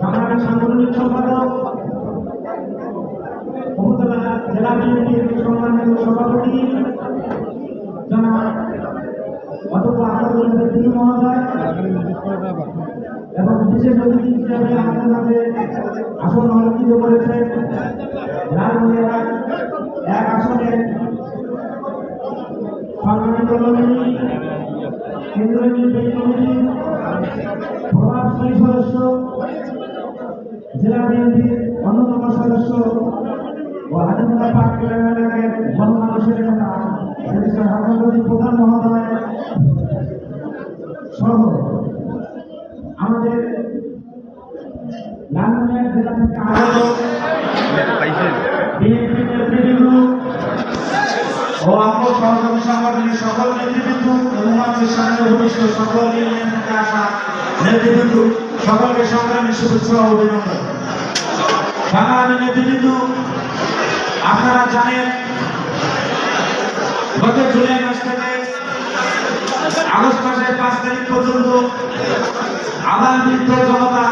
বাংলাদেশ সাংগঠনিক সম্পাদক উপজেলা জেলা বিএনপির সভাপতি জনাব অধ্যক্ষ আসাদুল মহোদয় এবং বিশেষ আসন অলঙ্কিত করেছেন লালমনিয়া এক আসনে কেন্দ্রীয় নির্বাহী কমিটির প্রভাবশালী সদস্য জেলা বিএনপির অন্যতম সদস্য ও হাজিমুল্লাহ পাক এলাকার গণমানুষের নেতা হাসানুদ্দিন প্রধান মহোদয় সহ আমাদের লালমনিয়া জেলা থেকে আগত বিএনপি নেতৃবৃন্দ ও সকল নেতৃবৃন্দ এবং আমাদের সামনে উপবিষ্ট সকল ইউনিয়ন থেকে আসা নেতৃবৃন্দ সকলকে সংগ্রামী শুভেচ্ছা ও অভিনন্দন। সংগ্রামী নেতৃবৃন্দ আপনারা জানেন গত জুলাই মাস থেকে আগস্ট মাসের পাঁচ তারিখ পর্যন্ত আদান বৃদ্ধ জনতা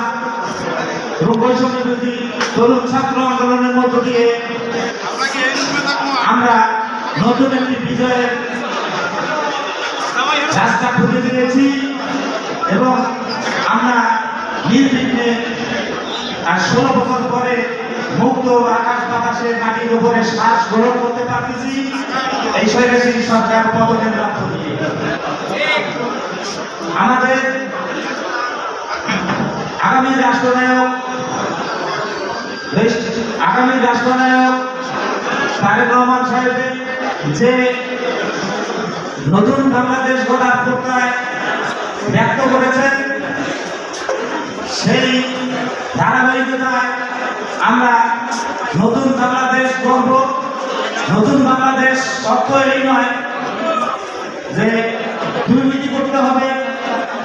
বৈষম্য বিরোধী তরুণ ছাত্র আন্দোলনের মধ্য দিয়ে আমরা নতুন একটি বিজয়ের রাস্তা খুঁজে দিয়েছি এবং আমরা নির্বিঘ্নে, আর ষোলো বছর পরে মুক্ত আকাশ বাতাসে মাটির উপরে শ্বাস গ্রহণ করতে পারতেছি। এই স্বৈরাশী সরকার পতনের লক্ষ্য আমাদের আগামী রাষ্ট্রনায়ক আগামী রাষ্ট্রনায়ক তারেক রহমান সাহেবের যে নতুন বাংলাদেশ গড়ার প্রত্যয় ব্যক্ত করেছেন। সেই ধারাবাহিকতায় আমরা নতুন বাংলাদেশ গড়ব। নতুন বাংলাদেশ অর্থ এই নয় যে দুর্নীতি করতে হবে।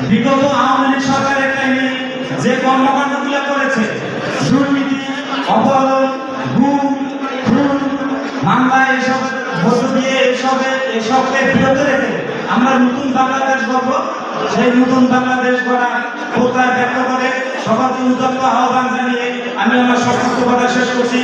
বিগত আওয়ামী লীগ সরকারের টাইমে যে কর্মকাণ্ডগুলো করেছে, দুর্নীতি, অপহরণ গুম খুন, মামলা, এসব মধ্য দিয়ে এসবকে বিরত রেখে আমরা নতুন বাংলাদেশ গড়ব। সেই নতুন বাংলাদেশ গড়ার প্রত্যয় ব্যক্ত করে সবার উদ্যোক্ত আহ্বান জানিয়ে আমি আমার সক্ষম কথা শেষ করছি।